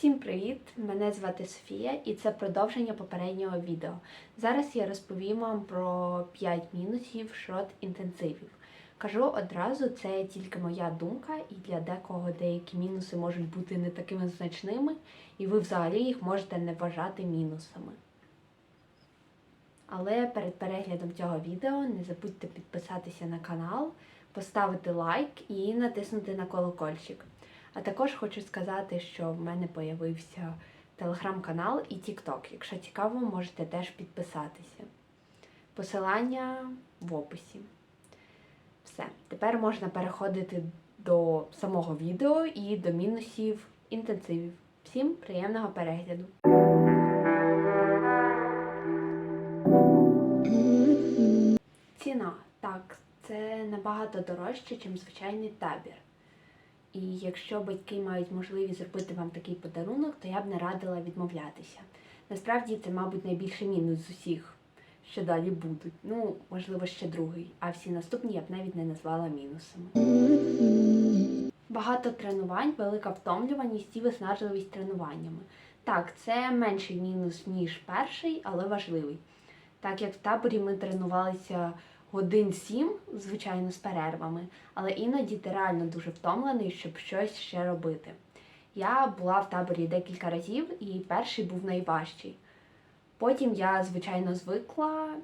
Всім привіт! Мене звати Софія і це продовження попереднього відео. Зараз я розповім вам про 5 мінусів шрот інтенсивів. Кажу одразу, це тільки моя думка, і для декого деякі мінуси можуть бути не такими значними, і ви взагалі їх можете не вважати мінусами. Але перед переглядом цього відео не забудьте підписатися на канал, поставити лайк і натиснути на колокольчик. А також хочу сказати, що в мене появився телеграм-канал і TikTok. Якщо цікаво, можете теж підписатися. Посилання в описі. Все. Тепер можна переходити до самого відео і до мінусів інтенсивів. Всім приємного перегляду! Ціна. Так, це набагато дорожче, ніж звичайний табір. І якщо батьки мають можливість зробити вам такий подарунок, то я б не радила відмовлятися. Насправді це, мабуть, найбільший мінус з усіх, що далі будуть. Ну, можливо, ще другий, а всі наступні я б навіть не назвала мінусами. Багато тренувань, велика втомлюваність і виснажливість тренуваннями. Так, це менший мінус, ніж перший, але важливий. Так як в таборі ми тренувалися годин сім, звичайно, з перервами, але іноді ти реально дуже втомлений, щоб щось ще робити. Я була в таборі декілька разів, і перший був найважчий. Потім я, звичайно, звикла,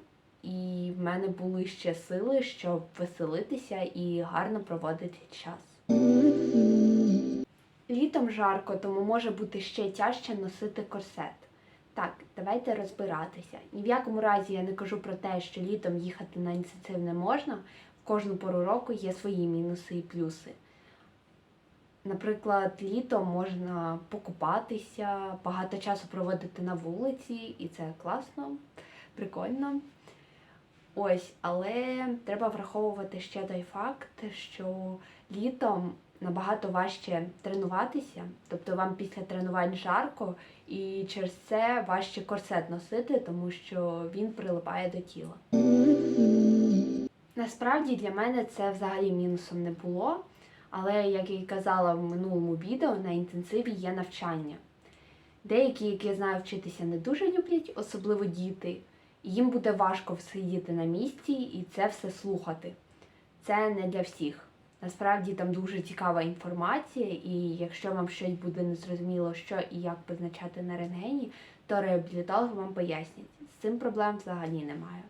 і в мене були ще сили, щоб веселитися і гарно проводити час. Літом жарко, тому може бути ще тяжче носити корсет. Так, давайте розбиратися. Ні в якому разі я не кажу про те, що літом їхати на інтенсив не можна. В кожну пору року є свої мінуси і плюси. Наприклад, літом можна покупатися, багато часу проводити на вулиці, і це класно, прикольно. Ось, але треба враховувати ще той факт, що літом набагато важче тренуватися, тобто вам після тренувань жарко, і через це важче корсет носити, тому що він прилипає до тіла. Насправді для мене це взагалі мінусом не було, але, як й казала в минулому відео, на інтенсиві є навчання. Деякі, які я знаю, вчитися не дуже люблять, особливо діти. Їм буде важко всидіти на місці і це все слухати. Це не для всіх. Насправді там дуже цікава інформація, і якщо вам щось буде незрозуміло, що і як позначати на рентгені, то реабілітолог вам пояснить. З цим проблем взагалі немає.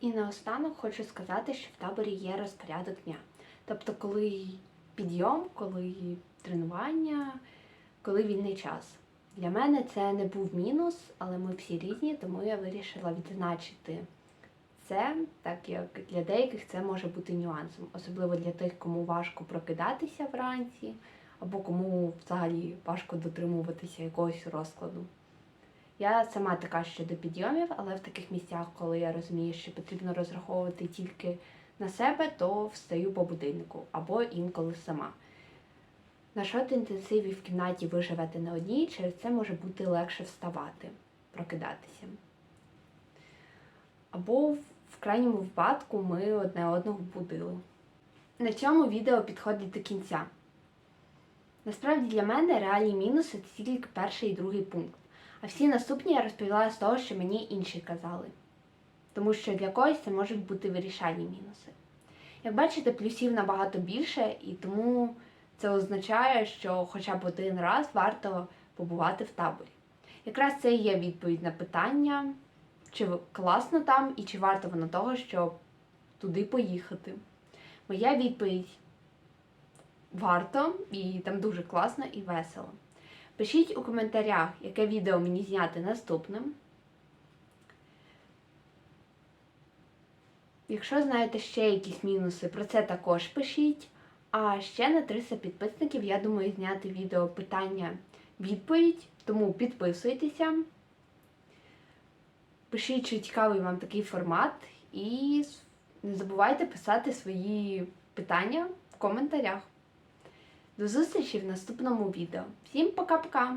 І наостанок хочу сказати, що в таборі є розпорядок дня. Тобто, коли підйом, коли тренування, коли вільний час. Для мене це не був мінус, але ми всі різні, тому я вирішила відзначити це, так як для деяких це може бути нюансом, особливо для тих, кому важко прокидатися вранці, або кому взагалі важко дотримуватися якогось розкладу. Я сама така щодо підйомів, але в таких місцях, коли я розумію, що потрібно розраховувати тільки на себе, то встаю по будильнику або інколи сама. На шот інтенсиві в кімнаті ви живете не одній, через це може бути легше вставати, прокидатися. Або в крайньому випадку ми одне одного будили. На цьому відео підходить до кінця. Насправді для мене реальні мінуси це тільки перший і другий пункт. А всі наступні я розповіла з того, що мені інші казали. Тому що для когось це можуть бути вирішальні мінуси. Як бачите, плюсів набагато більше, і тому це означає, що хоча б один раз варто побувати в таборі. Якраз це і є відповідь на питання, чи класно там і чи варто воно того, щоб туди поїхати. Моя відповідь варто, і там дуже класно і весело. Пишіть у коментарях, яке відео мені зняти наступним. Якщо знаєте ще якісь мінуси, про це також пишіть. А ще на 300 підписників я думаю зняти відео питання-відповідь, тому підписуйтеся. Пишіть, чи цікавий вам такий формат, і не забувайте писати свої питання в коментарях. До зустрічі в наступному відео. Всім пока-пока!